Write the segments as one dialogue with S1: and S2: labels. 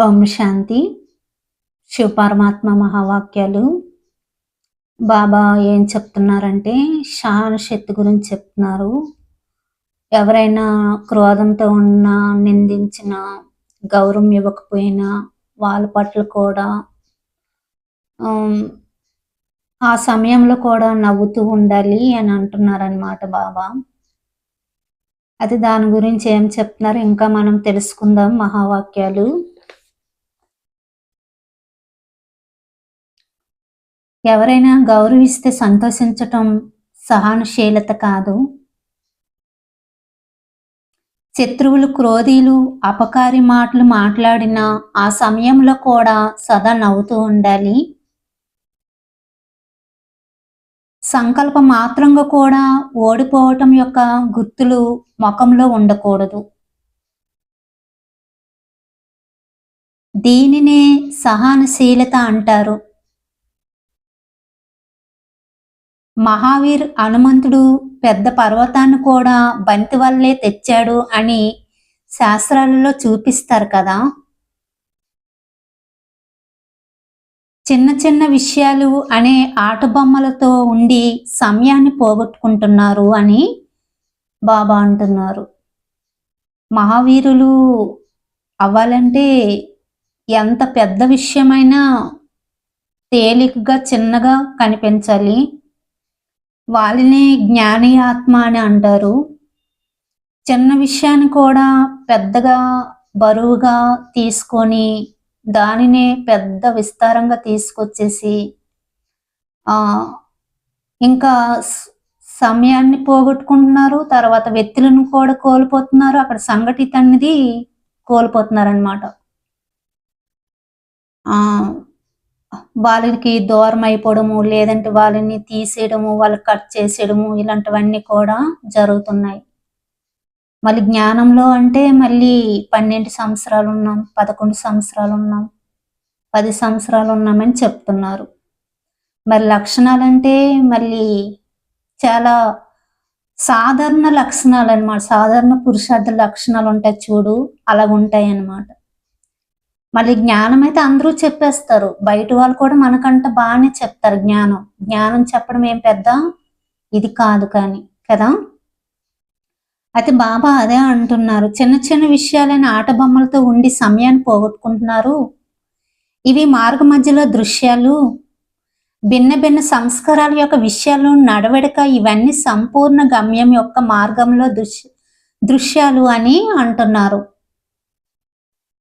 S1: ఓం శాంతి. శివపరమాత్మ మహావాక్యాలు. బాబా ఏం చెప్తున్నారంటే సహన శక్తి గురించి చెప్తున్నారు. ఎవరైనా క్రోధంతో ఉన్న నిందించిన గౌరవం ఇవ్వకపోయినా వాళ్ళ పట్ల కూడా ఆ సమయంలో కూడా నవ్వుతూ ఉండాలి అని అంటున్నారనమాట బాబా. అది దాని గురించి ఏం చెప్తున్నారు? ఇంకా మనం తెలుసుకుందాం మహావాక్యాలు. ఎవరైనా గౌరవిస్తే సంతోషించటం సహనశీలత కాదు. శత్రువులు క్రోధీలు అపకారి మాటలు మాట్లాడిన ఆ సమయంలో కూడా సదా నవ్వుతూ ఉండాలి. సంకల్ప మాత్రంగా కూడా ఓడిపోవటం యొక్క గుర్తులు ముఖంలో ఉండకూడదు. దీనినే సహనశీలత అంటారు. మహావీర్ హనుమంతుడు పెద్ద పర్వతాన్ని కూడా బంతి వల్లే తెచ్చాడు అని శాస్త్రాలలో చూపిస్తారు కదా. చిన్న చిన్న విషయాలు అనే ఆట బొమ్మలతో ఉండి సమయాన్ని పోగొట్టుకుంటున్నారు అని బాబా అంటున్నారు. మహావీరులు అవ్వాలంటే ఎంత పెద్ద విషయమైనా తేలికగా చిన్నగా కనిపించాలి. వాళ్ళని జ్ఞాని ఆత్మ అని అంటారు. చిన్న విషయాన్ని కూడా పెద్దగా బరువుగా తీసుకొని దానినే పెద్ద విస్తారంగా తీసుకొచ్చేసి ఆ ఇంకా సమయాన్ని పోగొట్టుకుంటున్నారు. తర్వాత వ్యక్తులను కూడా కోల్పోతున్నారు. అక్కడ సంఘటిత అనేది కోల్పోతున్నారు అనమాట ఆ వాళ్ళకి దూరం అయిపోవడము లేదంటే వాళ్ళని తీసేయడము వాళ్ళు కట్ చేసేయడము ఇలాంటివన్నీ కూడా జరుగుతున్నాయి. మళ్ళీ జ్ఞానంలో అంటే మళ్ళీ పన్నెండు సంవత్సరాలు ఉన్నాం పదకొండు సంవత్సరాలు ఉన్నాం పది సంవత్సరాలు ఉన్నామని చెప్తున్నారు. మరి లక్షణాలు అంటే మళ్ళీ చాలా సాధారణ లక్షణాలు అన్నమాట సాధారణ పురుషార్థ లక్షణాలు ఉంటాయి చూడు అలాగుంటాయి అన్నమాట మళ్ళీ జ్ఞానం అయితే అందరూ చెప్పేస్తారు. బయట వాళ్ళు కూడా మనకంట బాగానే చెప్తారు జ్ఞానం. జ్ఞానం చెప్పడం ఏం పెద్ద ఇది కాదు కానీ కదా? అయితే బాబా అదే అంటున్నారు. చిన్న చిన్న విషయాలైన ఆట బొమ్మలతో ఉండి సమయాన్ని పోగొట్టుకుంటున్నారు. ఇవి మార్గ మధ్యలో దృశ్యాలు. భిన్న భిన్న సంస్కారాల యొక్క విషయాలు నడవడిక ఇవన్నీ సంపూర్ణ గమ్యం యొక్క మార్గంలో దృశ్య దృశ్యాలు అని అంటున్నారు.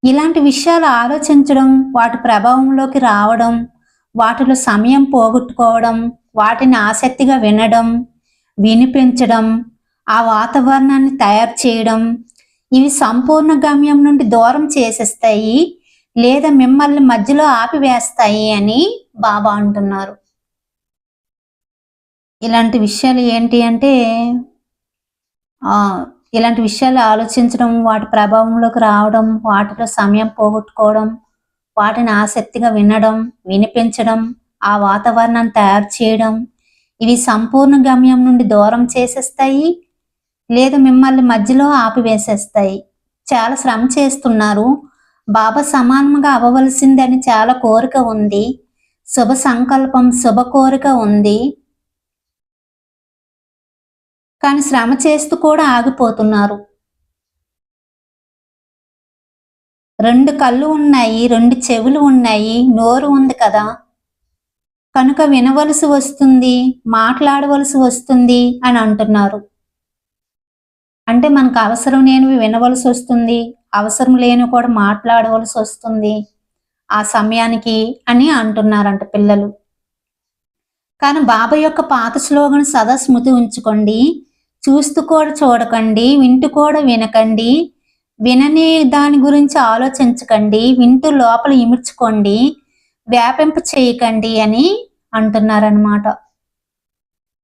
S1: ఇలాంటి విషయాలు ఆలోచించడం వాటి ప్రభావంలోకి రావడం వాటిలో సమయం పోగొట్టుకోవడం వాటిని ఆసక్తిగా వినడం వినిపించడం ఆ వాతావరణాన్ని తయారు చేయడం ఇవి సంపూర్ణ గమ్యం నుండి దూరం చేసేస్తాయి లేదా మిమ్మల్ని మధ్యలో ఆపివేస్తాయి అని బాబా అంటున్నారు. ఇలాంటి విషయాలు ఏంటి అంటే ఇలాంటి విషయాలు ఆలోచించడం వాటి ప్రభావంలోకి రావడం వాటిలో సమయం పోగొట్టుకోవడం వాటిని ఆసక్తిగా వినడం వినిపించడం ఆ వాతావరణాన్ని తయారు చేయడం ఇవి సంపూర్ణ గమ్యం నుండి దూరం చేసేస్తాయి లేదా మిమ్మల్ని మధ్యలో ఆపివేసేస్తాయి. చాలా శ్రమ చేస్తున్నారు. బాబా సమానంగా అవ్వవలసిందని చాలా కోరిక ఉంది. శుభ సంకల్పం శుభ కోరిక ఉంది. కానీ శ్రమ చేస్తూ కూడా ఆగిపోతున్నారు. రెండు కళ్ళు ఉన్నాయి రెండు చెవులు ఉన్నాయి నోరు ఉంది కదా. కనుక వినవలసి వస్తుంది మాట్లాడవలసి వస్తుంది అని అంటున్నారు. అంటే మనకు అవసరం లేనివి వినవలసి వస్తుంది అవసరం లేని కూడా మాట్లాడవలసి వస్తుంది ఆ సమయానికి అని అంటున్నారంట పిల్లలు. కానీ బాబా యొక్క పాత స్లోగన్ సదా స్మృతి ఉంచుకోండి. చూస్తూ కూడా చూడకండి వింటూ కూడా వినకండి. వినని దాని గురించి ఆలోచించకండి వింటూ లోపల ఇముడ్చుకోండి వ్యాపింపు చేయకండి అని అంటున్నారనమాట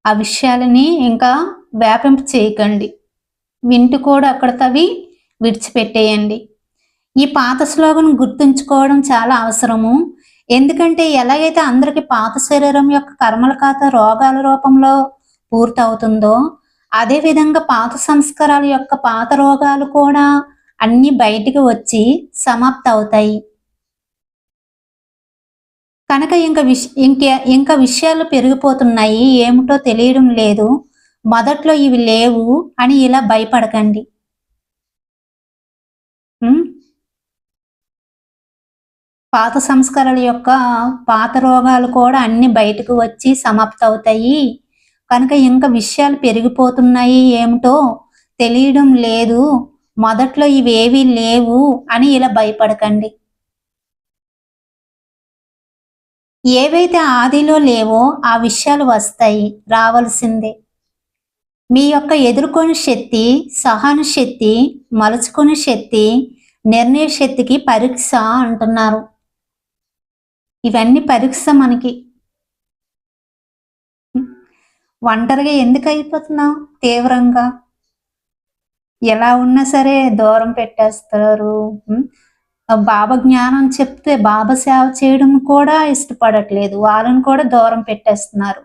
S1: ఆ విషయాలని ఇంకా వ్యాపింపు చేయకండి. వింటూ కూడా అక్కడ తవి విడిచిపెట్టేయండి. ఈ పాత శ్లోకం గుర్తుంచుకోవడం చాలా అవసరము. ఎందుకంటే ఎలాగైతే అందరికీ పాత శరీరం యొక్క కర్మల ఖాత రోగాల రూపంలో పూర్తవుతుందో అదే విధంగా పాత సంస్కారాల యొక్క పాత రోగాలు కూడా అన్ని బయటికి వచ్చి సమాప్త అవుతాయి. కనుక ఇంకా విష ఇంకే ఇంకా విషయాలు పెరిగిపోతున్నాయి. ఏమిటో తెలియడం లేదు. మొదట్లో ఇవి లేవు అని ఇలా భయపడకండి. పాత సంస్కారాల యొక్క పాత రోగాలు కూడా అన్ని బయటకు వచ్చి సమాప్తవుతాయి కనుక ఇంకా విషయాలు పెరిగిపోతున్నాయి ఏమిటో తెలియడం లేదు. మొదట్లో ఇవేవీ లేవు అని ఇలా భయపడకండి. ఏవైతే ఆదిలో లేవో ఆ విషయాలు వస్తాయి రావలసిందే. మీ యొక్క ఎదుర్కొనే శక్తి సహన శక్తి మలుచుకునే శక్తి నిర్ణయ శక్తికి పరీక్ష అంటున్నారు. ఇవన్నీ పరీక్ష మనకి. ఒంటరిగా ఎందుకు అయిపోతున్నావు? తీవ్రంగా. ఎలా ఉన్నా సరే దూరం పెట్టేస్తారు. బాబా జ్ఞానం చెప్తే బాబా సేవ చేయడం కూడా ఇష్టపడట్లేదు. వాళ్ళని కూడా దూరం పెట్టేస్తున్నారు.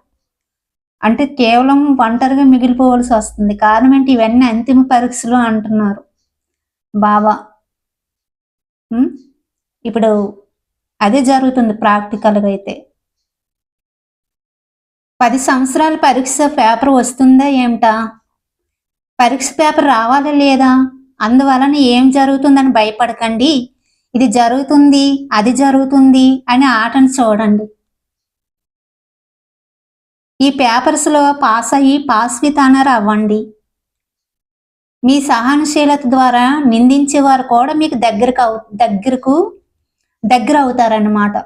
S1: అంటే కేవలం ఒంటరిగా మిగిలిపోవలసి వస్తుంది. కారణం ఏంటి? ఇవన్నీ అంతిమ పరీక్షలు అంటున్నారు బాబా. ఇప్పుడు అదే జరుగుతుంది ప్రాక్టికల్గా అయితే. పది సంవత్సరాల పరీక్ష పేపర్ వస్తుందా ఏమిటా? పరీక్ష పేపర్ రావాలా లేదా? అందువలన ఏం జరుగుతుందని భయపడకండి. ఇది జరుగుతుంది అది జరుగుతుంది అని ఆటను చూడండి. ఈ పేపర్స్లో పాస్ అయ్యి పాస్ విత్ అనర్ అవ్వండి. మీ సహనశీలత ద్వారా నిందించేవారు కూడా మీకు దగ్గరకు అవు దగ్గరకు దగ్గర అవుతారన్నమాట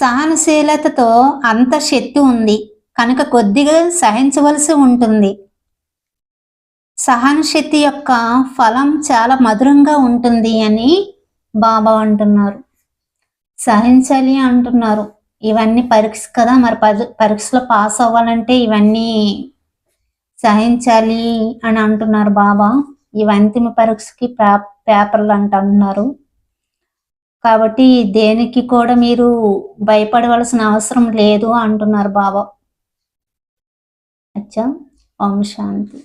S1: సహనశీలతతో అంత శక్తి ఉంది. కనుక కొద్దిగా సహించవలసి ఉంటుంది. సహనశక్తి యొక్క ఫలం చాలా మధురంగా ఉంటుంది అని బాబా అంటున్నారు. సహించాలి అంటున్నారు. ఇవన్నీ పరీక్ష కదా మరి పరీక్షలో పాస్ అవ్వాలంటే ఇవన్నీ సహించాలి అని అంటున్నారు బాబా. ఇవి అంతిమ పరీక్షకి పేపర్లు అంటున్నారు. కాబట్టి దేనికి కూడా మీరు భయపడవలసిన అవసరం లేదు అంటున్నారు బాబా అచ్చా. ఓం శాంతి.